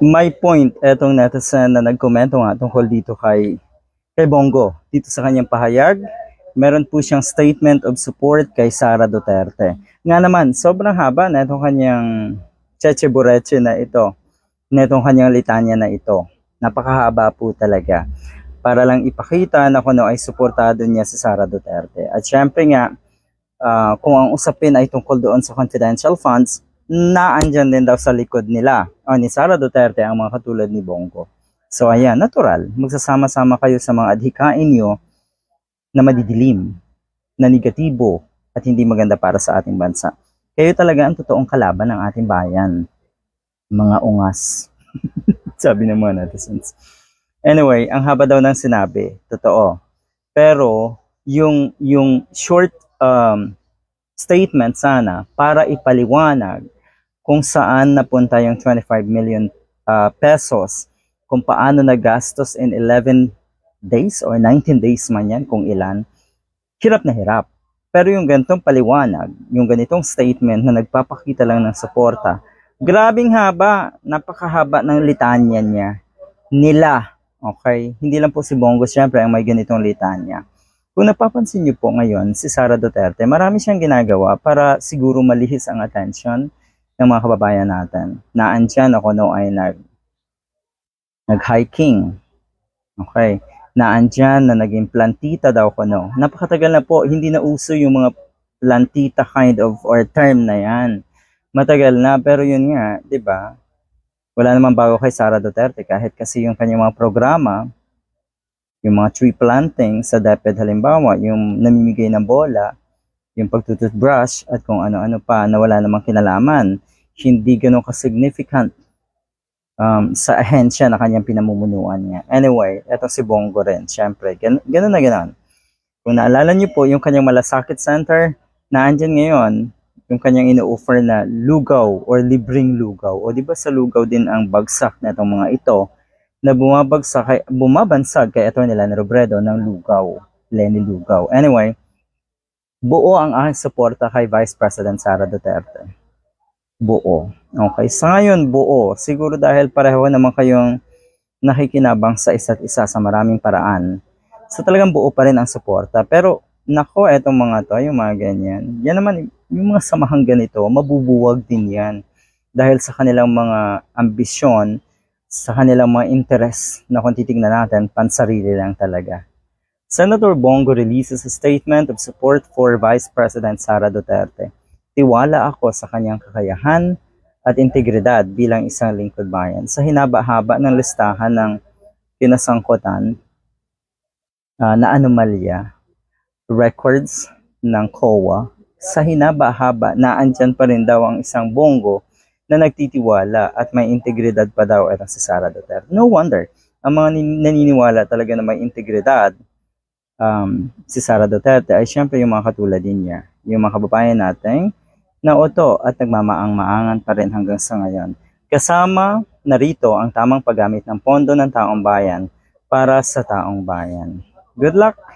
may point etong netizen na nagkomento nga tungkol dito kay kay Bongo dito sa kanyang pahayag. Meron po siyang statement of support kay Sara Duterte. Nga naman sobrang haba na itong kanyang cheche bureche na ito na itong kanyang litanya na ito. Napakahaba po talaga. Para lang ipakita na kung ano ay suportado niya si Sara Duterte. At syempre nga ah, kung ang usapin ay tungkol doon sa confidential funds naandyan din daw sa likod nila o ni Sara Duterte ang mga katulad ni Bongo. So ayan, natural. Magsasama-sama kayo sa mga adhikain nyo na madidilim, na negatibo, at hindi maganda para sa ating bansa. Kayo talaga ang totoong kalaban ng ating bayan. Mga ungas. Sabi ng mga netizens. Anyway, ang haba daw ng sinabi. Totoo. Pero, yung, yung short um, statement sana para ipaliwanag kung saan napunta yung 25 million uh, pesos, kung paano nagastos in 11 days or 19 days man yan, kung ilan, hirap na hirap. Pero yung ganitong paliwanag, yung ganitong statement na nagpapakita lang ng suporta, grabing haba, napakahaba ng litanya niya. Nila, okay? Hindi lang po si Bongo, syempre, ang may ganitong litanya. Kung napapansin niyo po ngayon, si Sara Duterte, marami siyang ginagawa para siguro malihis ang attention ng mga kababayan natin. Naandyan ako no ay nag nag-hiking. Okay. Naandyan na naging plantita daw ko no. Napakatagal na po, hindi na uso yung mga plantita kind of or term na yan. Matagal na, pero yun nga, di ba? Wala namang bago kay Sara Duterte kahit kasi yung kanyang mga programa, yung mga tree planting sa DepEd halimbawa, yung namimigay ng bola, yung pagtututbrush at kung ano-ano pa na wala namang kinalaman, hindi ganun ka-significant um, sa ahensya na kanyang pinamumunuan niya. Anyway, eto si Bongo rin, syempre, gan ganun na ganun. Kung naalala niyo po, yung kanyang malasakit center, naandyan ngayon, yung kanyang ino-offer na lugaw or libreng lugaw. O di ba sa lugaw din ang bagsak na itong mga ito na bumabagsak kay, bumabansag kay Atty. Lani Robredo ng lugaw, Lenny Lugaw. Anyway, buo ang aking suporta kay Vice President Sara Duterte. Buo. Okay, sa ngayon buo. Siguro dahil pareho naman kayong nakikinabang sa isa't isa sa maraming paraan. So talagang buo pa rin ang suporta. Pero nako, etong mga to, yung mga ganyan. Yan naman, yung mga samahang ganito, mabubuwag din yan. Dahil sa kanilang mga ambisyon, sa kanilang mga interest na kung titignan natin, pansarili lang talaga. Senator Bongo releases a statement of support for Vice President Sara Duterte. Tiwala ako sa kanyang kakayahan at integridad bilang isang lingkod bayan. Sa hinaba-haba ng listahan ng pinasangkutan ah, na anomalya, records ng COA, sa hinaba-haba na andyan pa rin daw ang isang bongo na nagtitiwala at may integridad pa daw itong si Sara Duterte. No wonder, ang mga nin- naniniwala talaga na may integridad um, si Sara Duterte ay syempre yung mga katulad din niya. Yung mga kababayan nating nauto at nagmamaang-maangan pa rin hanggang sa ngayon. Kasama narito ang tamang paggamit ng pondo ng taong bayan para sa taong bayan. Good luck!